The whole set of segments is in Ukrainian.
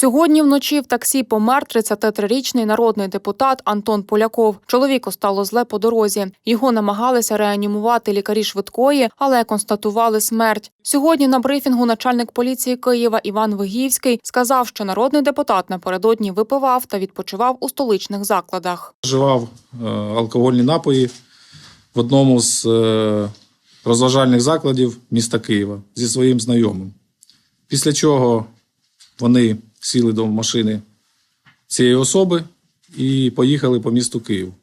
Сьогодні вночі в таксі помер 33-річний народний депутат Антон Поляков. Чоловіку стало зле по дорозі. Його намагалися реанімувати лікарі швидкої, але констатували смерть. Сьогодні на брифінгу начальник поліції Києва Іван Вигівський сказав, що народний депутат напередодні випивав та відпочивав у столичних закладах. Вживав е, алкогольні напої в одному з е, розважальних закладів міста Києва зі своїм знайомим. Після чого вони сіли до машини цієї особи і поїхали по місту Київ.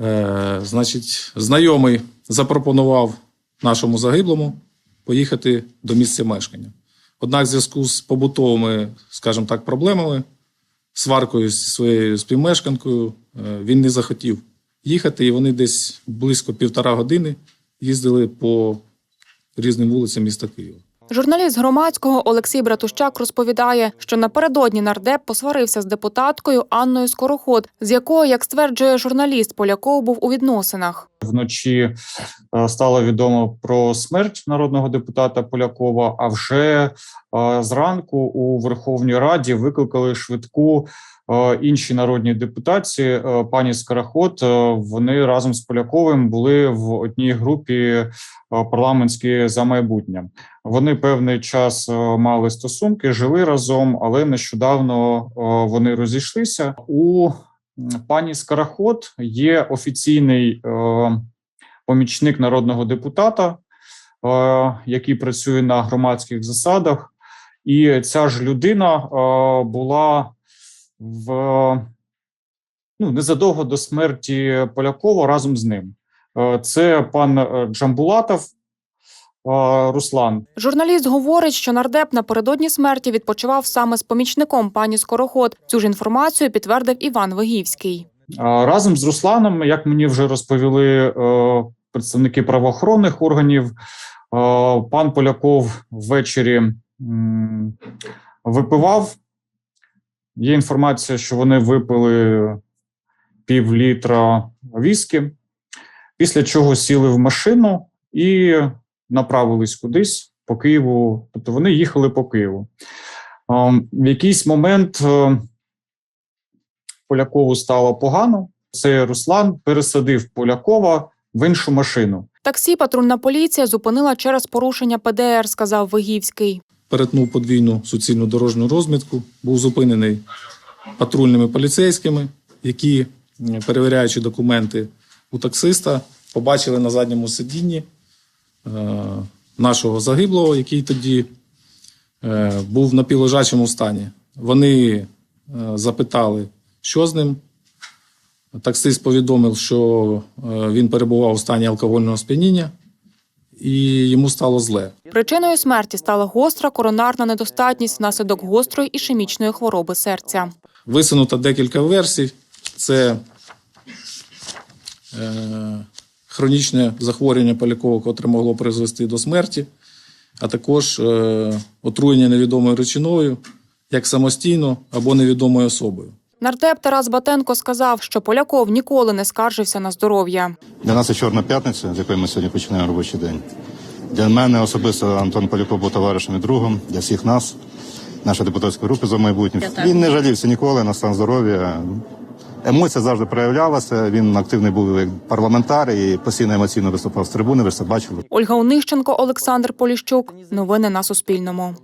Е, значить, знайомий запропонував нашому загиблому поїхати до місця мешкання. Однак, в зв'язку з побутовими, скажімо так, проблемами, сваркою зі своєю співмешканкою, е, він не захотів їхати, і вони десь близько півтора години їздили по різним вулицям міста Києва. Журналіст громадського Олексій Братущак розповідає, що напередодні нардеп посварився з депутаткою Анною Скороход, з якою, як стверджує журналіст, Поляков був у відносинах. Вночі е, стало відомо про смерть народного депутата Полякова. А вже е, зранку у Верховній Раді викликали швидку інші народні депутаті. Е, Пані Скороход, е, вони разом з Поляковим були в одній групі е, парламентські за майбутнє. Вони певний час е, мали стосунки, жили разом, але нещодавно е, вони розійшлися. У пані Скороход є офіційний е, помічник народного депутата, е, який працює на громадських засадах, і ця ж людина е, була в ну, незадовго до смерті Полякова разом з ним. Е, Це пан е, Джамбулатов е, Руслан. Журналіст говорить, що нардеп напередодні смерті відпочивав саме з помічником пані Скороход. Цю ж інформацію підтвердив Іван Вигівський. Разом з Русланом, як мені вже розповіли представники правоохоронних органів, пан Поляков ввечері випивав. Є інформація, що вони випили пів літра віскі, після чого сіли в машину і направились кудись по Києву. Тобто вони їхали по Києву. В якийсь момент. е, Полякову стало погано. Цей Руслан пересадив Полякова в іншу машину. Таксі патрульна поліція зупинила через порушення ПДР, сказав Вигівський. Перетнув подвійну суцільну дорожню розмітку, був зупинений патрульними поліцейськими, які, перевіряючи документи у таксиста, побачили на задньому сидінні е, нашого загиблого, який тоді е, був в напівлежачому стані. Вони е, запитали, що з ним. Таксист повідомив, що він перебував у стані алкогольного сп'яніння, і йому стало зле. Причиною смерті стала гостра коронарна недостатність внаслідок гострої ішемічної хвороби серця. Висунуто декілька версій. Це е, хронічне захворювання Полякова, котре могло призвести до смерті, а також е, отруєння невідомою речиною, як самостійно або невідомою особою. Нардеп Тарас Батенко сказав, що Поляков ніколи не скаржився на здоров'я. Для нас це чорна п'ятниця, з якої ми сьогодні починаємо робочий день. Для мене особисто Антон Поляков був товаришем і другом, для всіх нас, нашої депутатської групи за майбутнє. Він не жалівся ніколи на стан здоров'я. Емоція завжди проявлялася. Він активний був як парламентар і постійно емоційно виступав з трибуни. Ви це бачили. Ольга Онищенко, Олександр Поліщук. Новини на Суспільному.